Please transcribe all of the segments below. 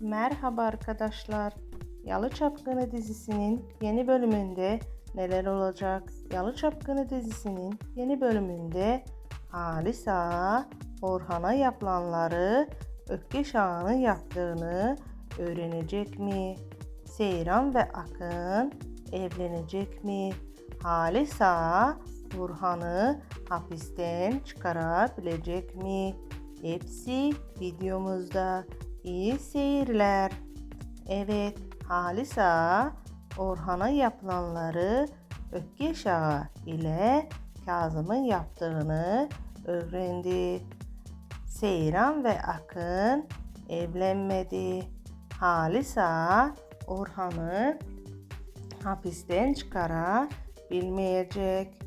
Merhaba arkadaşlar. Yalı Çapkını dizisinin yeni bölümünde neler olacak? Yalı Çapkını dizisinin yeni bölümünde Halisa Orhan'a yapılanları Ökkeş Ağa'nın yaptığını öğrenecek mi? Seyran ve Akın evlenecek mi? Halisa Orhan'ı hapisten çıkarabilecek mi? Hepsi videomuzda. İyi seyirler. Evet, Halisa Orhan'a yapılanları Ökkeş Ağa ile Kazım'ın yaptığını öğrendi. Seyran ve Akın evlenmedi. Halisa Orhan'ı hapisten çıkarabilmeyecek.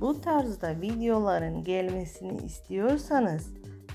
Bu tarzda videoların gelmesini istiyorsanız